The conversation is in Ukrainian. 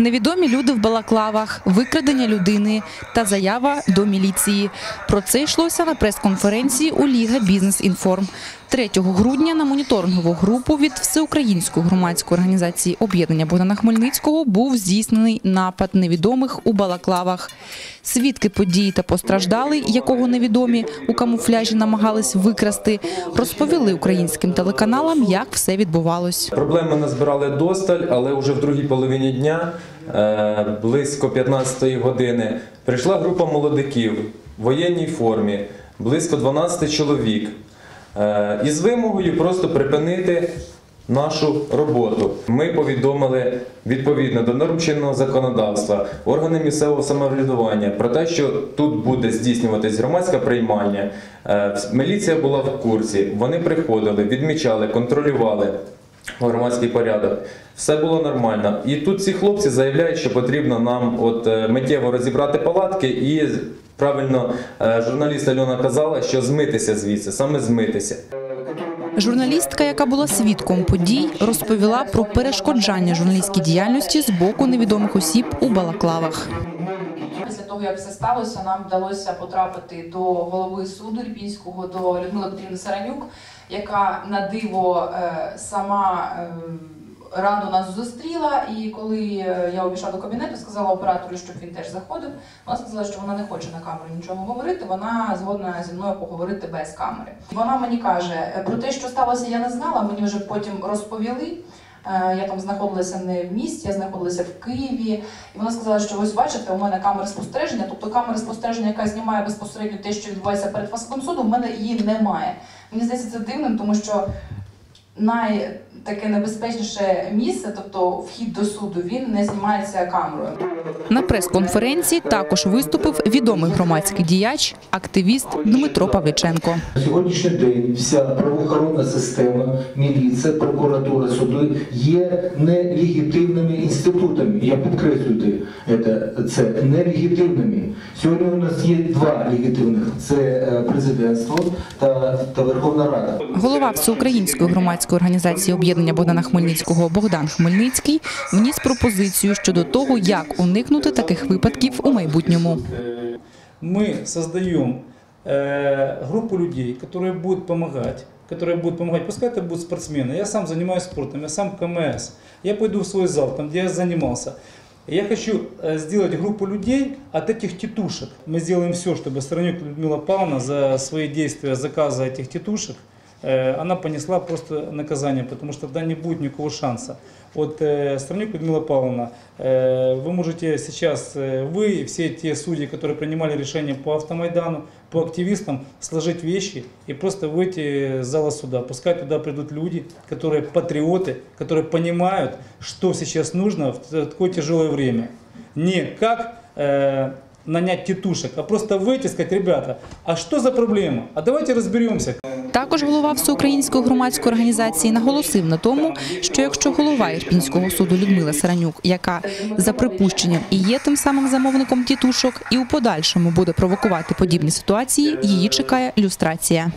Невідомі люди в балаклавах, викрадення людини та заява до міліції. Про це йшлося на прес-конференції у Ліга Бізнес Інформ. 3 грудня на моніторингову групу від Всеукраїнської громадської організації об'єднання Богдана Хмельницького був здійснений напад невідомих у балаклавах. Свідки події та постраждалий, якого невідомі у камуфляжі намагались викрасти, розповіли українським телеканалам, як все відбувалось. Проблем ми назбирали досталь, але вже в другій половині дня, близько 15-ї години, прийшла група молодиків в воєнній формі, близько 12 чоловік, е, із вимогою просто припинити нашу роботу. Ми повідомили відповідно до норм чинного законодавства, органи місцевого самоврядування про те, що тут буде здійснюватись громадське приймання. Е, Міліція була в курсі, вони приходили, відмічали, контролювали громадський порядок. Все було нормально. І тут ці хлопці заявляють, що потрібно нам от е, миттєво розібрати палатки і правильно е, журналіст Альона казала, що змитися звідси, саме змитися. Журналістка, яка була свідком подій, розповіла про перешкоджання журналістській діяльності з боку невідомих осіб у балаклавах. Того, як все сталося, нам вдалося потрапити до голови суду Ірпінського, до Людмили Петрівни Саранюк, яка на диво е, сама е, рано нас зустріла. І коли е, я увійшла до кабінету, сказала оператору, щоб він теж заходив. Вона сказала, що вона не хоче на камеру нічого говорити. Вона згодна зі мною поговорити без камери. Вона мені каже, «Е, про те, що сталося, я не знала. Мені вже потім розповіли. Е, Я там знаходилася не в місті, я знаходилася в Києві. І вона сказала, що ось бачите, у мене камера спостереження, тобто камера спостереження, яка знімає безпосередньо те, що відбувається перед фасадом суду, в мене її немає. Мені здається, це дивним, тому що най таке небезпечніше місце, тобто вхід до суду, він не знімається камерою. На прес-конференції також виступив відомий громадський діяч, активіст Дмитро Павліченко. На сьогоднішній день вся правоохоронна система, міліція, прокуратура, суди є нелегітимними інститутами. Я підкреслюю це, це нелегітимними. Сьогодні у нас є два легітимних: це е, президентство та, та Верховна Рада. Голова Всеукраїнської громадської організації об'єднання Богдана Хмельницького Богдан Хмельницький вніс пропозицію щодо того, як уникнути таких випадків у майбутньому. мы создаем э, группу людей, которые будут помогать, которые будут помогать, пускай это будут спортсмены. Я сам занимаюсь спортом, я сам КМС. Я пойду в свой зал, там, где я занимался. И Я хочу э, сделать группу людей от этих тетушек. Мы сделаем все, чтобы Сторонюк Людмила Павловна за свои действия заказа этих тетушек, э, она понесла просто наказание, потому что тогда не будет никакого шанса. Вот э, Сторонюк Людмила Павловна, э, вы можете сейчас, э, вы все те судьи, которые принимали решения по автомайдану, по активистам, сложить вещи и просто выйти из зала суда. Пускай туда придут люди, которые патриоты, которые понимают, что сейчас нужно в такое тяжелое время. Не как э, нанять тетушек, а просто выйти и сказать, ребята, а что за проблема? А давайте разберемся. Також голова Всеукраїнської громадської організації наголосив на тому, що якщо голова Ірпінського суду Людмила Саранюк, яка за припущенням і є тим самим замовником тітушок, і у подальшому буде провокувати подібні ситуації, її чекає люстрація.